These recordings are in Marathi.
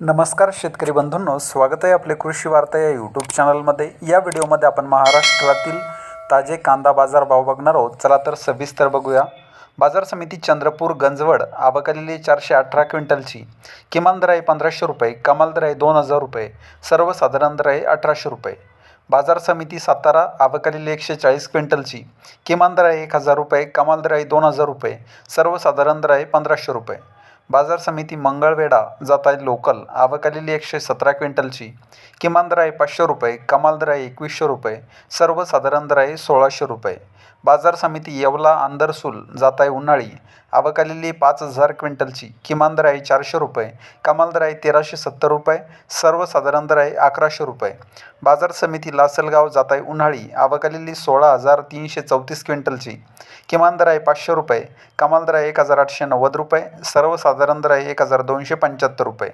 नमस्कार शेतकरी बंधूंनो स्वागत आहे आपले कृषी वार्ता या यूट्यूब चॅनलमध्ये या व्हिडिओमध्ये आपण महाराष्ट्रातील ताजे कांदा बाजार भाव बघणार आहोत. चला तर सविस्तर बघूया. बाजार समिती चंद्रपूर गंजवड आबकालेली चारशे अठरा क्विंटलची. किमान दर आहे पंधराशे रुपये कमाल दर आहे दोन हजार रुपये सर्वसाधारण दर आहे अठराशे रुपये. बाजार समिती सातारा आबकालेली एकशे चाळीस क्विंटलची. किमान दर आहे एक हजार रुपये कमाल दर आहे दोन हजार रुपये सर्वसाधारण दर आहे पंधराशे रुपये. बाजार समिती मंगळवेढा जात आहे लोकल. आवक आलेली एकशे सतरा क्विंटलची. किमान दर आहे पाचशे रुपये कमाल दर आहे एकवीसशे रुपये सर्वसाधारण दर आहे सोळाशे रुपये. बाजार समिती येवला आंदरसूल जात आहे उन्हाळी आवकलेली पाच हजार क्विंटलची. किमान दर आहे चारशे रुपये. कमाल दर आहे तेराशे सत्तर रुपये. सर्वसाधारण दर आहे अकराशे रुपये. बाजार समिती लासलगाव जात आहे उन्हाळी आवकलेली सोळा हजार तीनशे चौतीस क्विंटलची. किमान दर आहे पाचशे रुपये. कमाल दर आहे एक हजार आठशे नव्वद रुपये. सर्वसाधारण दर आहे एक हजार दोनशे पंच्याहत्तर रुपये.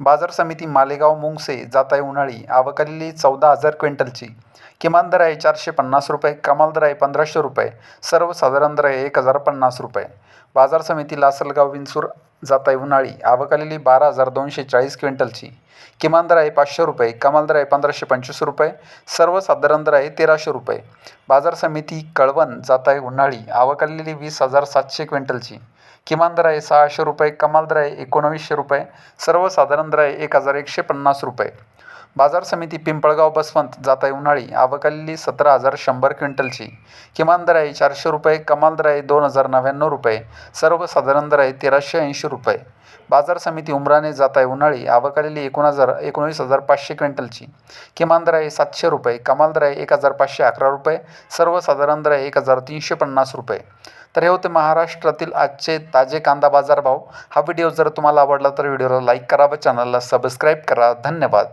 बाजार समिती मालेगाव मुंगसे जाताय उन्हाळी आवक आलेली चौदा हजार क्विंटलची. किमान दर आहे चारशे पन्नास रुपये कमाल दर आहे पंधराशे रुपये सर्वसाधारण दर आहे एक हजार पन्नास रुपये. बाजार समिती लासलगाव विंचूर जाताय उन्हाळी आवक आलेली बारा हजार दोनशे चाळीस क्विंटलची. किमान दर आहे पाचशे रुपये कमाल दर आहे पंधराशे पंचवीस रुपये सर्वसाधारण दर आहे तेराशे रुपये. बाजार समिती कळवण जात आहे उन्हाळी आवक आलेली वीस हजार सातशे क्विंटलची. किमान दर आहे सहाशे रुपये कमाल दर आहे एकोणवीसशे रुपये सर्वसाधारण दर आहे एक हजार एकशे पन्नास रुपये. बाजार समिती पिंपळगाव बसवंत जात आहे उन्हाळी आवकलेली सतरा हजार शंभर क्विंटलची. किमान दर आहे चारशे रुपये कमाल दर आहे दोन हजार नव्याण्णव रुपये सर्वसाधारण दर आहे तेराशे ऐंशी रुपये. बाजार समिती उमराने जात आहे उन्हाळी आवकलेली एकोण एकूण हजार एकोणवीस हजार पाचशे क्विंटलची. किमान दर आहे सातशे रुपये कमाल दर आहे एक हजार पाचशे अकरा रुपये सर्वसाधारण दर आहे एक हजार तीनशे पन्नास रुपये. तर हे होते महाराष्ट्रातील आजचे ताजे कांदा बाजार भाव हा व्हिडिओ जर तुम्हाला आवडला तर व्हिडिओला लाईक करा व चॅनलला सबस्क्राईब करा. धन्यवाद.